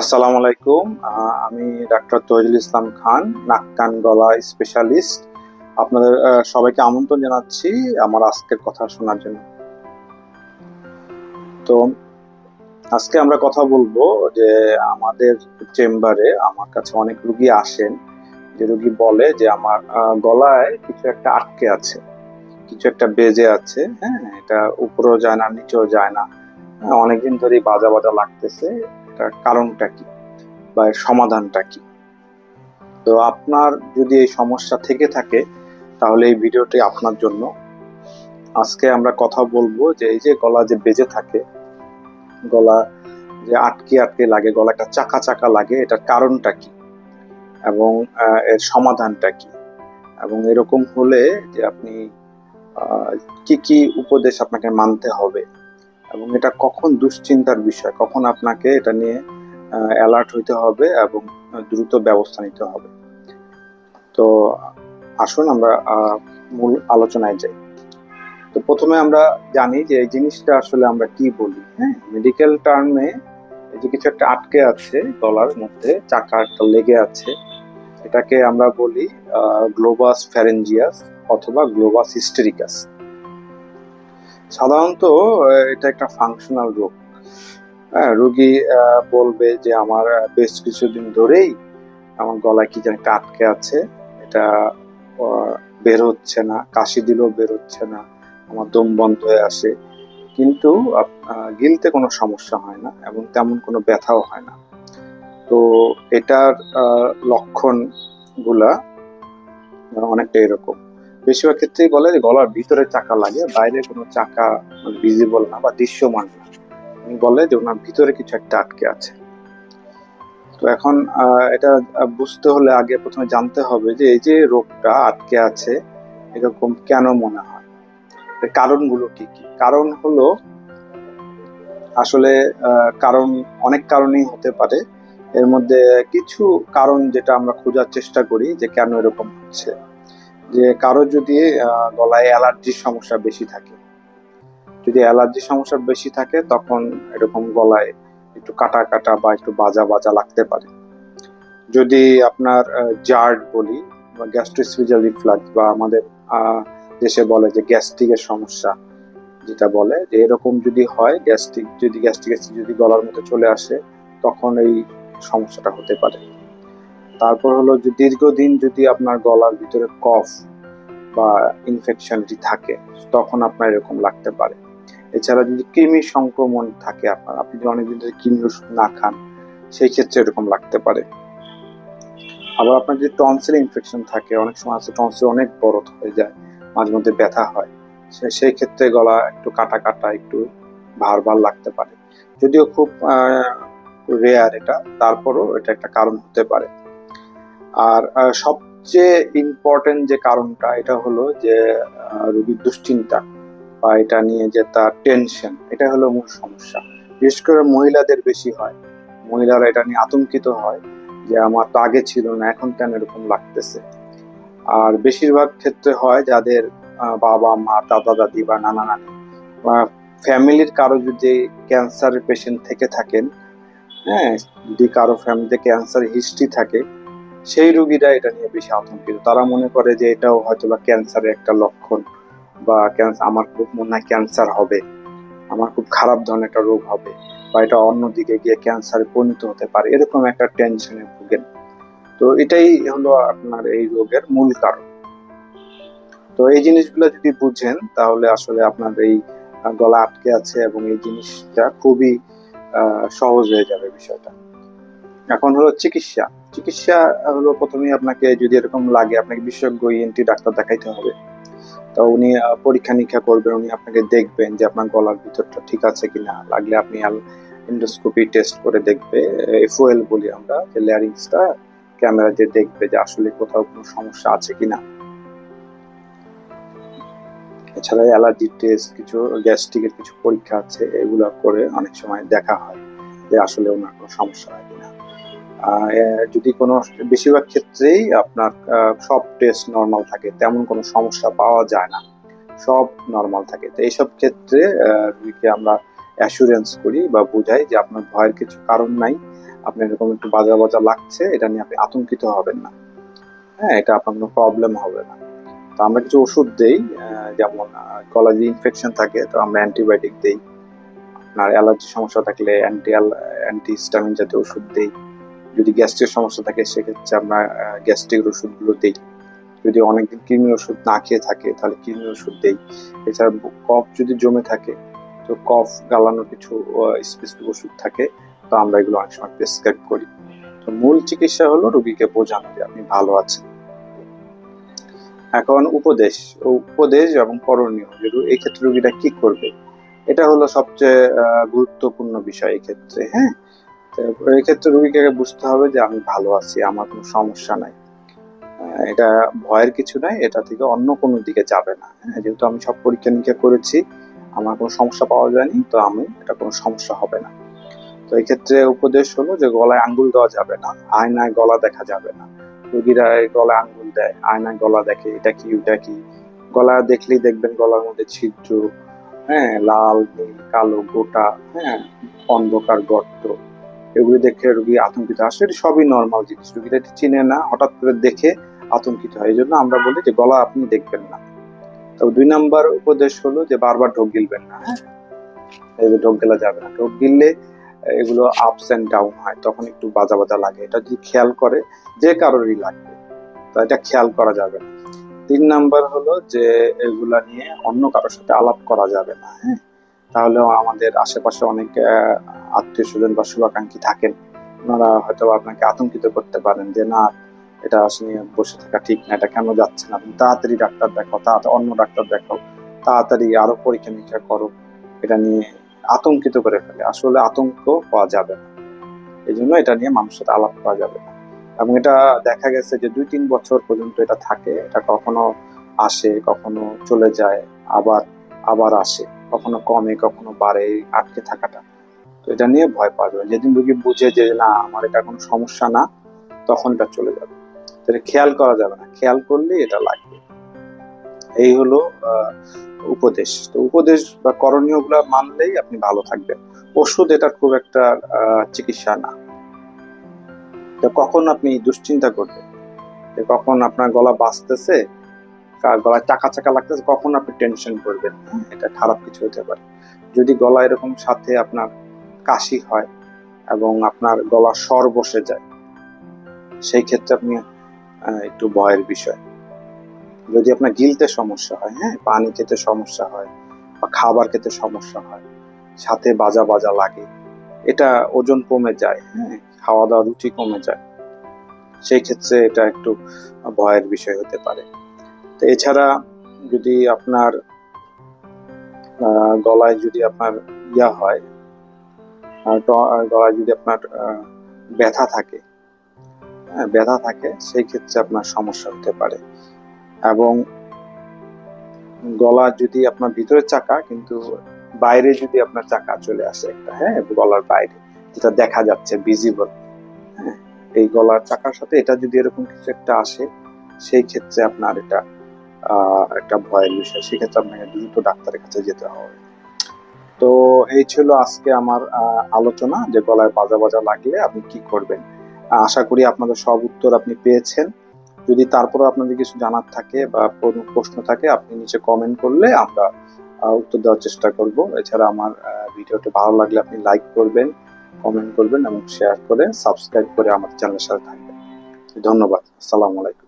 আসসালামু আলাইকুম। আমি ডাক্তার তৈজুল ইসলাম খান, নাক, কান, গলা স্পেশালিস্ট আপনাদের সবাইকে আমন্ত্রণ জানাচ্ছি আমার আজকের কথা শোনার জন্য। তো আজকে আমরা কথা বলব যে আমাদের চেম্বারে আমার কাছে অনেক রুগী আসেন। যে রুগী বলে যে আমার গলায় কিছু একটা আটকে আছে, কিছু একটা বেজে আছে হ্যাঁ এটা উপরেও যায় না, নিচেও যায় না। অনেকদিন ধরেই বাজা বাজা লাগতেছে, এটার কারণটা কি? বা এর সমাধানটা কি? তো আপনার যদি এই সমস্যা থেকে থাকে, তাহলে এই ভিডিওটি আপনার জন্য। আজকে আমরা কথা বলব যে এই যে গলা যে বেজে থাকে, গলা যে আটকে আটকে লাগে, গলা একটা চাকা চাকা লাগে, এটার কারণটা কি? এবং এর সমাধানটা কি? এবং এরকম হলে যে আপনি কি কি উপদেশ আপনাকে মানতে হবে? এবং এটা কখন দুশ্চিন্তার বিষয়, কখন আপনাকে এটা নিয়ে অ্যালার্ট হইতে হবে এবং দ্রুত ব্যবস্থা নিতে হবে। তো আসুন আমরা মূল আলোচনায় যাই। তো প্রথমে আমরা জানি যে এই জিনিসটা আসলে আমরা কি বলি হ্যাঁ? মেডিকেল টার্মে এই যে কিছু একটা আটকে আছে গলার মধ্যে, চাকা একটা লেগে আছে, এটাকে আমরা বলি গ্লোবাস ফ্যারেঞ্জিয়াস অথবা গ্লোবাস হিস্টেরিকাস সাধারণত এটা একটা ফাংশনাল রোগ। হ্যাঁ রোগী বলবে যে আমার বেশ কিছুদিন ধরেই আমার গলায় কি যেন একটা আটকে আছে। এটা বের হচ্ছে না, কাশি দিলেও বের হচ্ছে না, আমার দম বন্ধ হয়ে আসে। কিন্তু গিলতে কোনো সমস্যা হয় না এবং তেমন কোনো ব্যথাও হয় না। তো এটার লক্ষণগুলা অনেকটা এরকম। বেশিরভাগ ক্ষেত্রেই বলে যে গলার ভিতরে চাকা লাগে, বাইরে কোনো চাকা ভিজিবল না বা দৃশ্যমান না। উনি বলে যে ওনার ভিতরে কিছু একটা আটকে আছে। তো এখন এটা বুঝতে হলে আগে প্রথমে জানতে হবে যে এই যে রোগটা আটকে আছে, এরকম কেন মনে হয়? কারণগুলো কি কি? কারণ হলো, আসলে কারণ অনেক কারণেই হতে পারে। এর মধ্যে কিছু কারণ যেটা আমরা খোঁজার চেষ্টা করি যে কেন এরকম হচ্ছে। যে কারও যদি গলায় অ্যালার্জির সমস্যা বেশি থাকে। যদি অ্যালার্জির সমস্যা বেশি থাকে, তখন এরকম গলায় একটু কাটা কাটা বা একটু বাজা বাজা লাগতে পারে। যদি আপনার জার্ড বলি, বা গ্যাস্ট্রিসফিজাল রিফ্লাক্স বা আমাদের দেশে বলে যে গ্যাস্ট্রিকের সমস্যা, যেটা বলে, যে এরকম যদি হয়, গ্যাস্ট্রিক, যদি গ্যাস্ট্রিক যদি গলার মধ্যে চলে আসে, তখন এই সমস্যাটা হতে পারে। তারপর হলো যে দীর্ঘদিন যদি আপনার গলার ভিতরে কফ বা ইনফেকশন থাকে, তখন আপনার এরকম লাগতে পারে। এছাড়া যদি কৃমি সংক্রমণ থাকে আপনার, আপনি যদি অনেকদিন ধরে কৃমি ওষুধ না খান, সেই ক্ষেত্রে এরকম লাগতে পারে। আবার আপনার যদি টনসিল ইনফেকশন থাকে, অনেক সময় আছে টনসিল অনেক বড় হয়ে যায়, মাঝে মধ্যে ব্যথা হয় সেই ক্ষেত্রে গলা একটু কাটা কাটা, একটু ভার ভার লাগতে পারে। যদিও খুব রেয়ার এটা, তারপরও এটা একটা কারণ হতে পারে। আর সবচেয়ে ইম্পর্টেন্ট যে কারণটা, এটা হলো যে রোগীর দুশ্চিন্তা বা এটা নিয়ে যে তার টেনশন এটা হলো মূল সমস্যা। বিশেষ করে মহিলাদের বেশি হয়। মহিলারা এটা নিয়ে আতঙ্কিত হয় যে, আমার তো আগে ছিল না, এখন কেন এরকম লাগতেছে? আর বেশিরভাগ ক্ষেত্রে হয় যাদের বাবা, মা, দাদা, দাদি বা নানা নানি বা ফ্যামিলির কারও যদি ক্যান্সারের পেশেন্ট থেকে থাকেন হ্যাঁ যদি কারও ফ্যামিলিতে ক্যান্সার হিস্ট্রি থাকে সেই রোগীরা এটা নিয়ে বেশি আতঙ্কিত। তারা মনে করে যে এটাও হয়তো বা ক্যান্সারের একটা লক্ষণ বা ক্যান্সার আমার খুব মনে হয় ক্যান্সার হবে। আমার খুব খারাপ ধরনের একটা রোগ হবে বা এটা অন্যদিকে গিয়ে ক্যান্সারে পরিণত হতে পারে, এরকম একটা টেনশনে ভুগেন। তো এটাই হলো আপনার এই রোগের মূল কারণ। তো এই জিনিসগুলো যদি বুঝেন, তাহলে আসলে আপনার এই গলা আটকে আছে এবং এই জিনিসটা খুবই সহজ হয়ে যাবে বিষয়টা। এখন হলো চিকিৎসা। চিকিৎসা হলো প্রথমেই আপনাকে যদি এরকম লাগে, আপনাকে বিশেষজ্ঞ ইএনটি ডাক্তার দেখাইতে হবে। তো উনি পরীক্ষা নিরীক্ষা করবেন, উনি আপনাকে দেখবেন যে আপনার গলার ভিতরটা ঠিক আছে কিনা। লাগলে আপনি এন্ডোস্কোপি টেস্ট করে দেখবে। এফওএল বলি আমরা, যে ল্যারিংসটা ক্যামেরা দিয়ে দেখবে যে আসলে কোথাও কোনো সমস্যা আছে কিনা। এছাড়া অ্যালার্জি টেস্ট, কিছু গ্যাস্ট্রিকের কিছু পরীক্ষা আছে, এগুলো করে অনেক সময় দেখা হয় যে আসলে ওনার কোনো সমস্যা হয় যদি কোনো বেশিরভাগ ক্ষেত্রেই আপনার সব টেস্ট নর্মাল থাকে, তেমন কোনো সমস্যা পাওয়া যায় না। সব নর্মাল থাকে। তো এইসব ক্ষেত্রে আমরা অ্যাসুরেন্স করি বা বুঝাই যে আপনার ভয়ের কিছু কারণ নাই। আপনার এরকম একটু বাজা বাজা লাগছে, এটা নিয়ে আপনি আতঙ্কিত হবেন না। হ্যাঁ এটা আপনার কোনো প্রবলেম হবে না। তো আমরা কিছু ওষুধ দেই যেমন যদি ইনফেকশন থাকে, তো আমরা অ্যান্টিবায়োটিক দিই। আপনার অ্যালার্জি সমস্যা থাকলে অ্যান্টি অ্যান্টি হিস্টামিন জাতীয় ওষুধ দেই। যদি গ্যাস্ট্রিক সমস্যা থাকে, সেক্ষেত্রে আমরা গ্যাস্ট্রিক ওষুধগুলো দেই। যদি অনেকদিন কৃমির ওষুধ না খেয়ে থাকে, তাহলে কৃমির ওষুধ দেই। এছাড়া কফ যদি জমে থাকে, তো কফ গালানোর কিছু স্পেসিফিক ওষুধ থাকে, তো আমরা এগুলো অনেক সময় প্রেসক্রাইব করি। তো মূল চিকিৎসা হলো রোগীকে বোঝানো যে আপনি ভালো আছেন। এখন উপদেশ উপদেশ এবং করণীয়। এই ক্ষেত্রে রোগীটা কি করবে? এটা হলো সবচেয়ে গুরুত্বপূর্ণ বিষয় এই ক্ষেত্রে হ্যাঁ? তো এই ক্ষেত্রে বুঝতে হবে যে আমি ভালো আছি, আমার কোনো সমস্যা নাই। এটা ভয়ের কিছু নাই, এটা থেকে অন্য কোনো দিকে যাবে না। হ্যাঁ যেহেতু আমি সব পরীক্ষা নিরীক্ষা করেছি, আমার কোনো সমস্যা পাওয়া যায়নি, তো আমি এটা কোনো সমস্যা হবে না। তো এই ক্ষেত্রে উপদেশ হলো যে গলায় আঙ্গুল দেওয়া যাবে না, আয়নায় গলা দেখা যাবে না। রোগীরা গলায় আঙ্গুল দেয়, আয়নায় গলা দেখে এটা কি, ওটা কি। গলা দেখলেই দেখবেন গলার মধ্যে ছিদ্র হ্যাঁ লাল, নীল, কালো, গোটা হ্যাঁ অন্ধকার, গর্ত। এগুলি দেখে রুগী আতঙ্কিত আসলে এটি সবই নর্মাল জিনিস। রোগীরা এটি চিনে না হঠাৎ করে দেখে আতঙ্কিত হয়। এই জন্য আমরা বলি যে গলা আপনি দেখবেন না। তো দুই নাম্বার উপদেশ হলো যে বারবার ঢোক গিলবেন না। হ্যাঁ। ঢোক গেলা যাবে না। ঢোক গিললে এগুলো আপস এন্ড ডাউন হয়। তখন একটু বাজা বাজা লাগে। এটা যদি খেয়াল করে যে কারোরই লাগবে। তো এটা খেয়াল করা যাবে না। তিন নাম্বার হলো যে এগুলা নিয়ে অন্য কারোর সাথে আলাপ করা যাবে না। হ্যাঁ। তাহলে আমাদের আশেপাশে অনেক আত্মীয় স্বজন বা শুভাকাঙ্ক্ষী থাকেন। ওনারা হয়তো আপনাকে আতঙ্কিত করতে পারেন যে, না, এটা আসলে বসে থাকা ঠিক না, এটা কেন যাচ্ছে না? তাড়াতাড়ি ডাক্তার দেখাও তাড়াতাড়ি অন্য ডাক্তার দেখাও, তাড়াতাড়ি আরও পরীক্ষা নিরীক্ষা করো। এটা নিয়ে আতঙ্কিত করে ফেলে। আসলে আতঙ্ক পাওয়া যাবে না। এই জন্য এটা নিয়ে মানুষের আলাপ করা যাবে না। এবং এটা দেখা গেছে যে দুই তিন বছর পর্যন্ত এটা থাকে। এটা কখনো আসে, কখনো চলে যায়, আবার আবার আসে। কখনো কমে, কখনো বাড়ে আটকে থাকাটা। তো এটা নিয়ে ভয় পাবে যেদিন রোগী বুঝে যে, না, আমার এটা কোনো সমস্যা না, তখন এটা চলে যাবে। এটা খেয়াল করা যাবে না। খেয়াল করলে এটা লাগবে। এই হলো উপদেশ। তো উপদেশ বা করণীয়গুলা মানলেই আপনি ভালো থাকবেন। ওষুধ এটা খুব একটা চিকিৎসা না। তো কখন আপনি দুশ্চিন্তা করবেন? কখন আপনার গলা বাঁচতেছে গলায় চাকা চাকা লাগতেছে, কখন আপনি টেনশন করবেন? এটা খারাপ কিছু হতে পারে। যদি গলা এরকম সাথে আপনার কাশি হয় এবং আপনার গলা স্বর বসে যায়, সেই ক্ষেত্রে আপনি একটু ভয়ের বিষয়। যদি আপনার গিলতে সমস্যা হয় হ্যাঁ পানি খেতে সমস্যা হয় বা খাবার খেতে সমস্যা হয়, সাথে বাজা বাজা লাগে, এটা ওজন কমে যায় হ্যাঁ খাওয়া দাওয়া রুচি কমে যায়, সেই ক্ষেত্রে এটা একটু ভয়ের বিষয় হতে পারে। তো এছাড়া যদি আপনার গলায় যদি আপনার ইয়া হয় গলায় যদি আপনার ব্যথা থাকে হ্যাঁ ব্যথা থাকে, সেই ক্ষেত্রে আপনার সমস্যা হতে পারে। এবং গলা যদি আপনার ভিতরের চাকা, কিন্তু বাইরে যদি আপনার চাকা চলে আসে একটা হ্যাঁ গলার বাইরে, যেটা দেখা যাচ্ছে ভিজিবল হ্যাঁ এই গলার চাকার সাথে এটা যদি এরকম কিছু একটা আসে, সেই ক্ষেত্রে আপনার এটা একটা ভয়ের বিষয়, সেক্ষেত্রে আপনাকে দ্রুত ডাক্তারের কাছে যেতে হবে। তো এই ছিল আজকে আমার আলোচনা, যে গলায় বাজা বাজা লাগলে আপনি কি করবেন। আশা করি আপনাদের সব উত্তর আপনি পেয়েছেন। যদি তারপরে আপনাদের কিছু জানার থাকে বা কোনো প্রশ্ন থাকে, আপনি নিচে কমেন্ট করলে আমরা উত্তর দেওয়ার চেষ্টা করব। এছাড়া আমার ভিডিওটি ভালো লাগলে আপনি লাইক করবেন কমেন্ট করবেন এবং শেয়ার করে সাবস্ক্রাইব করে আমাদের চ্যানেলের সাথে থাকবেন। ধন্যবাদ। আসসালামু আলাইকুম।